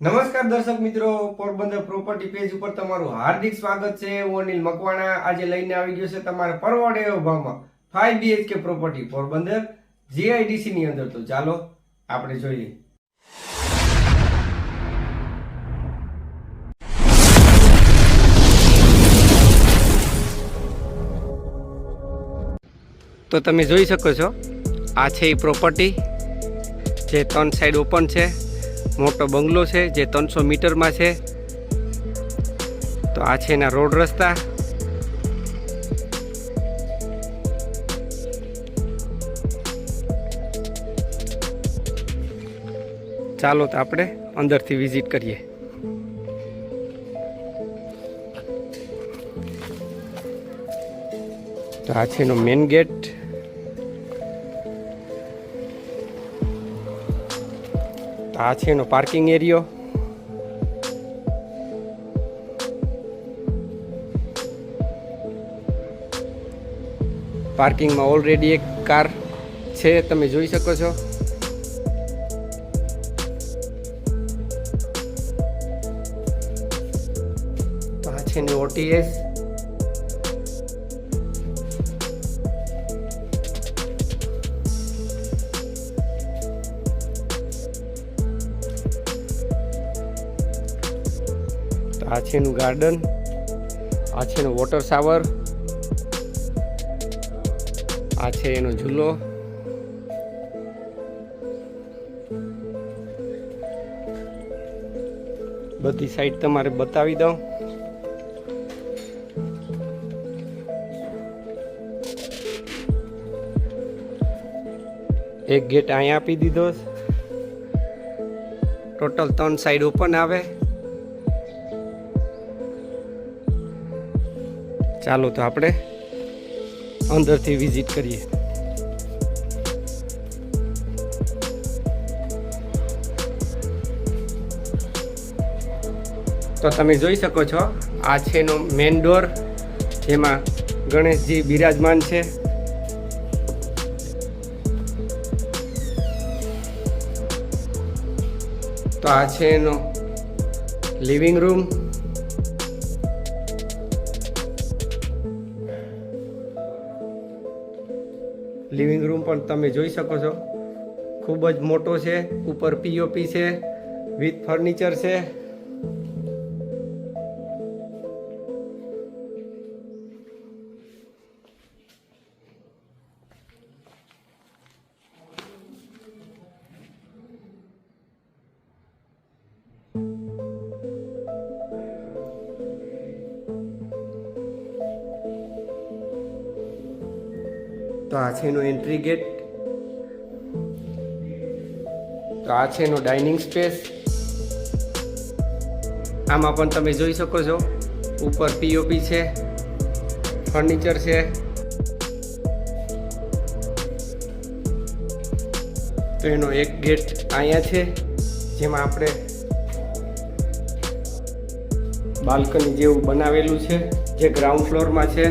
નમસ્કાર દર્શક મિત્રો, પોરબંદર પ્રોપર્ટી પેજ ઉપર તમારું હાર્દિક સ્વાગત છે. હું અનિલ મકવાણા. આજે લઈને આવી ગયો છે તમારે પરવડે એવો ભાવમાં five BHK property Porbandar GIDC ની અંદર. તો ચાલો, આપણે જોઈએ. તો તમે જોઈ શકો છો, આ છે એ પ્રોપર્ટી જે ત્રણ સાઈડ ઓપન છે. મોટો બંગલો છે, જે ત્રણસો મીટરમાં છે. તો આ છે એના રોડ રસ્તા. ચાલો તો આપણે અંદરથી વિઝિટ કરીએ. તો આ છે એનો મેન ગેટ. આ છે એનો પાર્કિંગ એરિયો પાર્કિંગમાં ઓલરેડી એક કાર છે, તમે જોઈ શકો છો. તો આ છે ઓટીએસ આ છે એનું ગાર્ડન આ વોટર શાવર આ છે એનો ઝૂલો. બધી સાઈડ તમારે બતાવી દઉં. એક ગેટ અહીંયા આપી દીધો ટોટલ ત્રણ સાઈડ ઓપન આવે. ચાલો તો આપણે અંદરથી વિઝિટ કરીએ. તો તમે જોઈ શકો છો, આ છે એનો મેન ડોર જેમાં ગણેશજી બિરાજમાન છે. તો આ છે એનો લિવિંગ રૂમ લિવિંગ રૂમ પણ તમે જોઈ શકો છો. ખૂબ જ મોટો છે, ઉપર પીઓપી છે, વિથ ફર્નિચર છે. તો આ છે એનો એન્ટ્રી ગેટ તો આ છે એનો ડાઇનિંગ સ્પેસ આમાં પણ તમે જોઈ શકો છો, ઉપર પીઓપી છે ફર્નિચર છે. તો એનો એક ગેટ અહીંયા છે, જેમાં આપણે બાલ્કની જેવું બનાવેલું છે, જે ગ્રાઉન્ડ ફ્લોરમાં છે.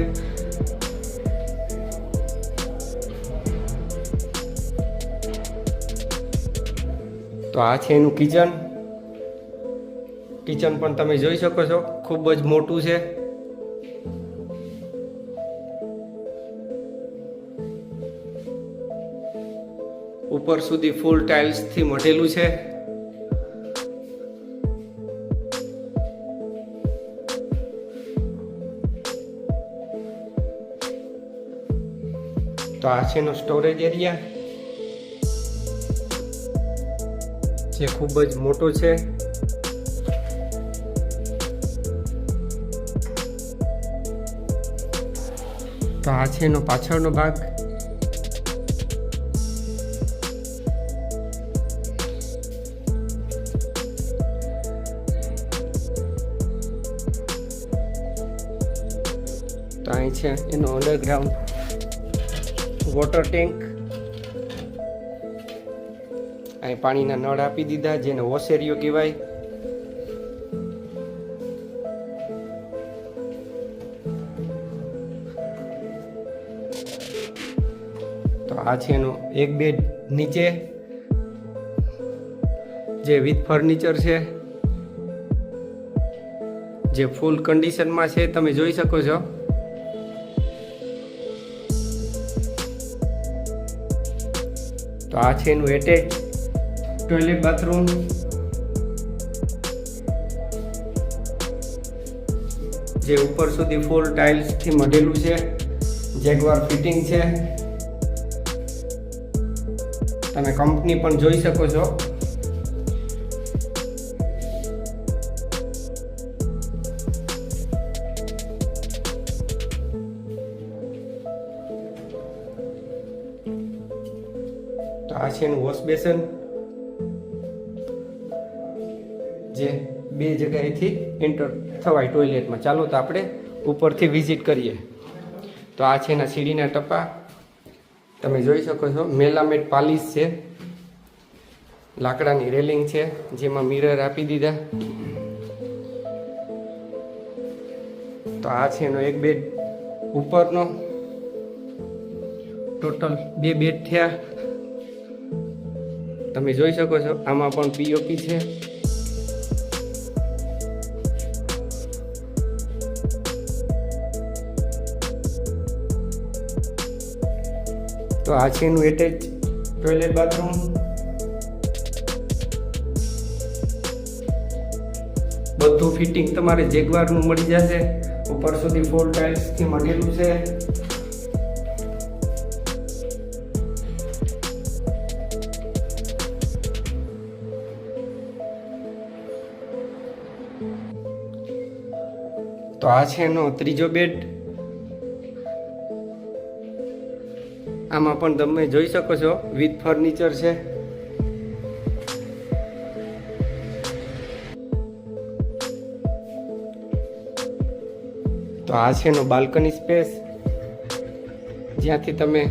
તો આ છે એનું કિચન. કિચન પણ તમે જોઈ શકો છો, ખૂબ જ મોટું છે. ઉપર સુધી ફૂલ ટાઇલ્સથી મઢેલું છે. તો આ છે એનો સ્ટોરેજ એરિયા. જે ખૂબ જ મોટો છે. તો આ છે એનો પાછળનો ભાગ. તો અહીં છે એનો અંડરગ્રાઉન્ડ વોટર ટેન્ક અહીં પાણીના નળ આપી દીધા, જેને ઓસેરીઓ કહેવાય. તો આ છે એનો એક બેડ નીચે, જે વિથ ફર્નિચર છે, જે ફૂલ કન્ડિશનમાં છે, તમે જોઈ શકો છો. તો આ છે એનું એટેચ. ટોયલેટ બાથરૂમ જે ઉપર સુધી ફૂલ ટાઇલ્સથી મઢેલું છે. જેગવાર ફિટિંગ છે. તમે કંપની પણ જોઈ શકો છો. આ છે એનું વોશ બેસન જે બે જગ્યાએથી એન્ટર થવાય ટોયલેટમાં ચાલો તો આપણે ઉપરથી વિઝિટ કરીએ. તો આ છે એના સીડીના ટપ્પા તમે જોઈ શકો છો, મેલામેટ પાલિશ છે. લાકડાની રેલિંગ છે, જેમાં મિરર આપી દીધા. તો આ છે એનો એક બેડ ઉપરનો. ટોટલ બે બેડ થયા. તમે જોઈ શકો છો, આમાં પણ પીઓપી છે. તો આ છે એનું એટેચ ટોયલેટ બાથરૂમ. બધું ફિટિંગ તમારે જેગવારનું મળી જશે. ઉપર સુધી ફોર ટાઇલ્સથી મળેલું છે. તો આ છે એનો ત્રીજો બેડ. આમાં પણ તમે જોઈ શકો છો, વિથ ફર્નિચર છે. તો આ છે એનો બાલ્કની સ્પેસ જ્યાંથી તમે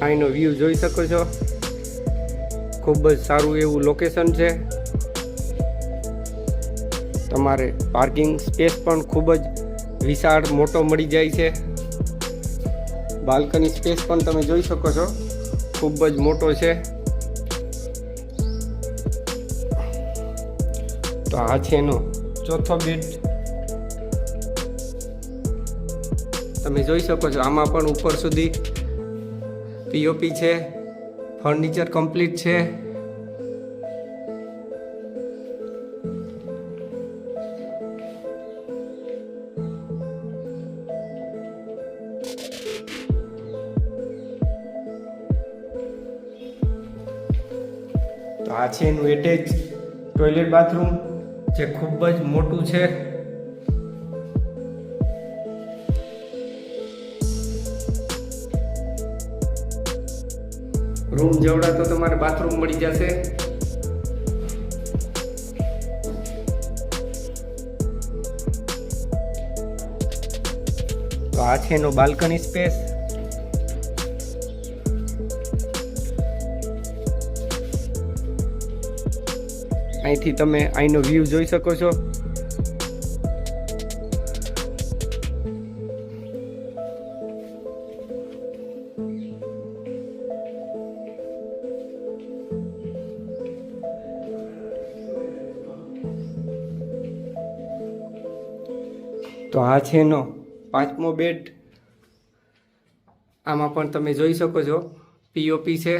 અહીંનો વ્યૂ જોઈ શકો છો. ખૂબ જ સારું એવું લોકેશન છે. તમારે પાર્કિંગ સ્પેસ પણ ખૂબ જ વિશાળ, મોટો મળી જાય છે. બાલ્કની સ્પેસ પણ તમે જોઈ શકો છો. ખૂબ જ મોટો છે. તો આ છે એનો ચોથો બેડ તમે જોઈ શકો છો, આમાં પણ ઉપર સુધી પીઓપી છે. ફર્નિચર કમ્પ્લીટ છે. તો એટેચ ટોયલેટ બાથરૂમ જે ખૂબ જ મોટું છે. રૂમ જવડા તો તમારે બાથરૂમ મળી જશે. તો આ છે બાલ્કની સ્પેસ અહીંથી તમે અહીંનો વ્યૂ જોઈ શકો છો. તો આ છે એનો પાંચમો બેડ આમાં પણ તમે જોઈ શકો છો. પીઓપી છે.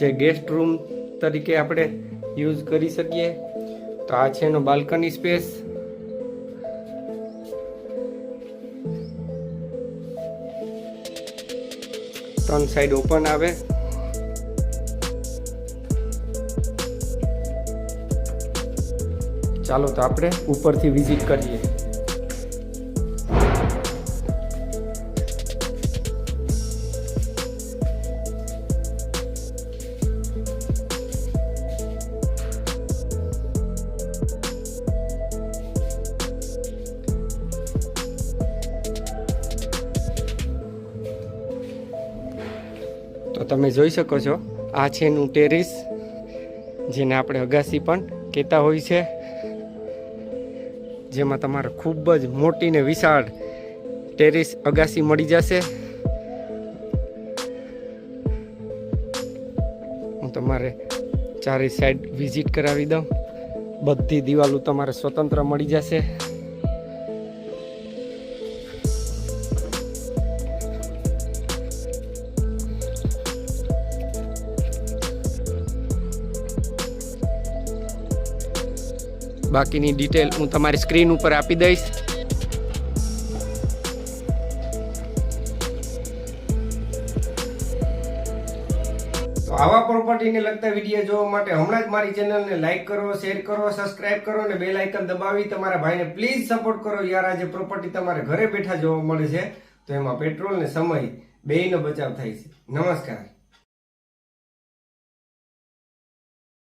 જે ગેસ્ટ રૂમ તરીકે આપણે યુઝ કરી શકીએ. તો આ છે એનો બાલ્કની સ્પેસ ત્રણ સાઈડ ઓપન આવે. ચાલો તો આપણે ઉપરથી વિઝિટ કરીએ. તમે જોઈ શકો છો. આ છે એનું ટેરિસ, જેને આપણે અગાસી પણ કહેતા હોય છે. જેમાં તમારે ખૂબ જ મોટી ને વિશાળ ટેરિસ અગાસી મળી જશે. હું તમારે ચારે સાઈડ વિઝિટ કરાવી દઉં. બધી દિવાલો તમારે સ્વતંત્ર મળી જશે. બાકીની ડિટેલ હું તમારી સ્ક્રીન ઉપર આપી દઈશ. તો આવા પ્રોપર્ટીને લગતા વીડિયો જોવા માટે હમણાં જ મારી ચેનલને લાઇક કરો શેર કરો સબસ્ક્રાઇબ કરો અને બેલ આઇકન દબાવી તમારા ભાઈને પ્લીઝ સપોર્ટ કરો યાર. આજે પ્રોપર્ટી તમારે ઘરે બેઠા જોવા મળે છે. તો એમાં પેટ્રોલ ને સમય બેયનો બચાવ થાય છે. નમસ્કાર.